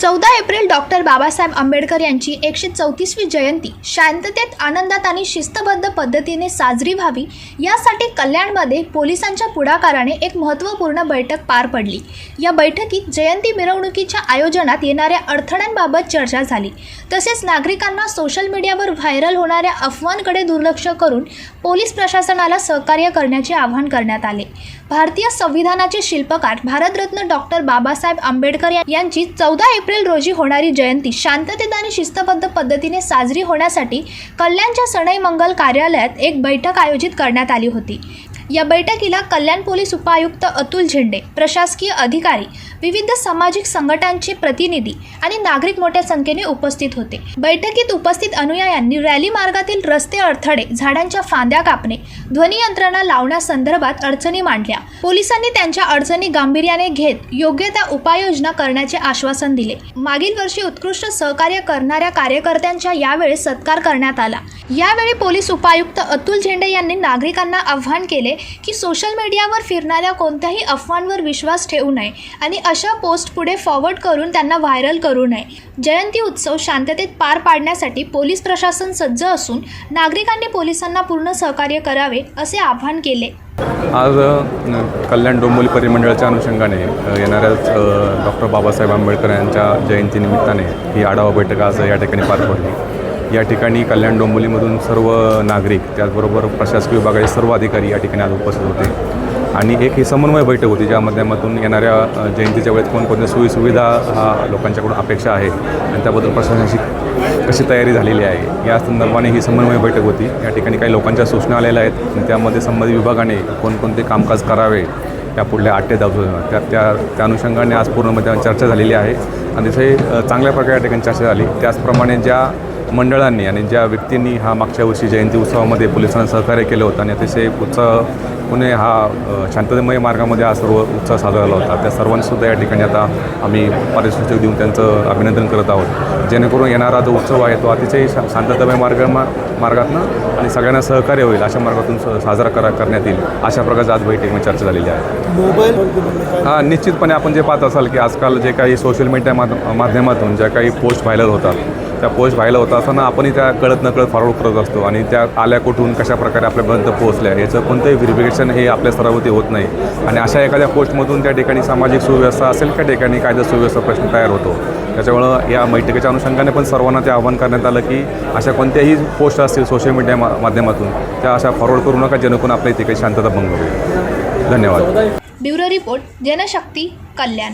चौदा April doctor Babasaheb Ambedkar यांची एकशे चौतीसवी जयंती. शांततेत आनंदात आणि शिस्तबद्ध पद्धतीने साजरी व्हावी यासाठी कल्याणमध्ये पोलिसांच्या पुढाकाराने एक महत्त्वपूर्ण बैठक पार पडली. या बैठकीत जयंती मिरवणुकीच्या आयोजनात येणाऱ्या अडथळ्यांबाबत चर्चा झाली. तसेच नागरिकांना सोशल मीडियावर व्हायरल होणाऱ्या अफवांकडे दुर्लक्ष करून पोलीस प्रशासनाला सहकार्य करण्याचे आवाहन करण्यात आले. भारतीय संविधानाचे शिल्पकार भारतरत्न डॉक्टर बाबासाहेब आंबेडकर यांची चौदा एप्रिल रोजी होणारी जयंती शांततेत आणि शिस्तबद्ध पद्धतीने साजरी होण्यासाठी कल्याणच्या सणई मंगल कार्यालयात एक बैठक आयोजित करण्यात आली होती. या बैठकीला कल्याण पोलीस उपायुक्त अतुल झेंडे प्रशासकीय अधिकारी विविध सामाजिक संघटनांचे प्रतिनिधी आणि नागरिक मोठ्या संख्येने उपस्थित होते. बैठकीत उपस्थित अनुयायांनी रॅली मार्गातील रस्ते अडथळे झाडांच्या फांद्या कापणे ध्वनी यंत्रणा लावण्यासंदर्भात अडचणी मांडल्या. पोलिसांनी त्यांच्या अडचणी गांभीर्याने घेत योग्य त्या उपाययोजना करण्याचे आश्वासन दिले. मागील वर्षी उत्कृष्ट सहकार्य करणाऱ्या कार्यकर्त्यांच्या यावेळी सत्कार करण्यात आला. यावेळी पोलीस उपायुक्त अतुल झेंडे यांनी नागरिकांना आव्हान केले की सोशल मीडियावर फिरणाऱ्या कोणत्याही अफवांवर विश्वास ठेवू नये आणि अशा पोस्ट पुढे फॉरवर्ड करून त्यांना व्हायरल करू नये. जयंती उत्सव शांततेत पार पाडण्यासाठी पोलीस प्रशासन सज्ज असून नागरिकांनी पोलिसांना पूर्ण सहकार्य करावे असे आवाहन केले. आज कल्याण डोंबोली परिमंडळाच्या अनुषंगाने येणाऱ्याच डॉक्टर बाबासाहेब आंबेडकर यांच्या जयंतीनिमित्ताने ही आढावा बैठक आज या ठिकाणी पार पडली. या ठिकाणी कल्याण डोंबिवलीमधून सर्व नागरिक त्याचबरोबर प्रशासकीय विभागाचे सर्व अधिकारी या ठिकाणी आज उपस्थित होते. आणि एक ही समन्वय बैठक होती ज्या माध्यमातून येणाऱ्या जयंतीच्या वेळेस कोणकोणत्या सोयीसुविधा हा लोकांच्याकडून अपेक्षा आहे आणि त्याबद्दल प्रशासनाची कशी तयारी झालेली आहे या संदर्भाने ही समन्वय बैठक होती. या ठिकाणी काही लोकांच्या सूचना आलेल्या आहेत आणि त्यामध्ये संबंधित विभागाने कोणकोणते कामकाज करावे त्या पुढल्या आठ ते दहा त्या त्या त्या अनुषंगाने आज पूर्णमध्ये चर्चा झालेली आहे. आणि तिथे चांगल्या प्रकारे या ठिकाणी चर्चा झाली. त्याचप्रमाणे ज्या मंडळांनी आणि ज्या व्यक्तींनी हा मागच्या वर्षी जयंती उत्सवामध्ये पोलिसांना सहकार्य केलं होतं आणि अतिशय उत्साह पुणे हा शांततेमय मार्गामध्ये हा सर्व उत्सव साजरा झाला होता. त्या सर्वांसुद्धा या ठिकाणी आता आम्ही पारितोषिक देऊन त्यांचं अभिनंदन करत आहोत. जेणेकरून येणारा जो उत्सव आहे तो अतिशय शा शांततामय मार्ग मा मार्गातनं आणि सगळ्यांना सहकार्य होईल अशा मार्गातून साजरा करा करण्यात येईल. अशा प्रकारची आज बैठकीमध्ये चर्चा झालेली आहे. मोबाईल हा निश्चितपणे आपण जे पाहत असाल की आजकाल जे काही सोशल मीडिया माध- माध्यमातून ज्या काही पोस्ट व्हायरल होतात त्या पोस्ट व्हायला होता असताना आपणही त्या कळत नकळत फॉरवर्ड करत असतो. आणि त्या आल्या कुठून कशा प्रकारे आपल्यापर्यंत पोहोचल्या याचं कोणतंही व्हेरिफिकेशन हे आपल्या स्तरावरती होत नाही. आणि अशा एखाद्या पोस्टमधून त्या ठिकाणी सामाजिक सुव्यवस्था असेल त्या ठिकाणी कायदा सुव्यवस्था प्रश्न तयार होतो? त्याच्यामुळं या बैठकीच्या अनुषंगाने पण सर्वांना ते आवाहन करण्यात आलं की अशा कोणत्याही पोस्ट असतील सोशल मीडिया मा माध्यमातून त्या अशा फॉरवर्ड करू नका जेणेकरून आपल्या इथे काही शांतता भंग होईल. धन्यवाद. Bureau report Janshakti Kalyan.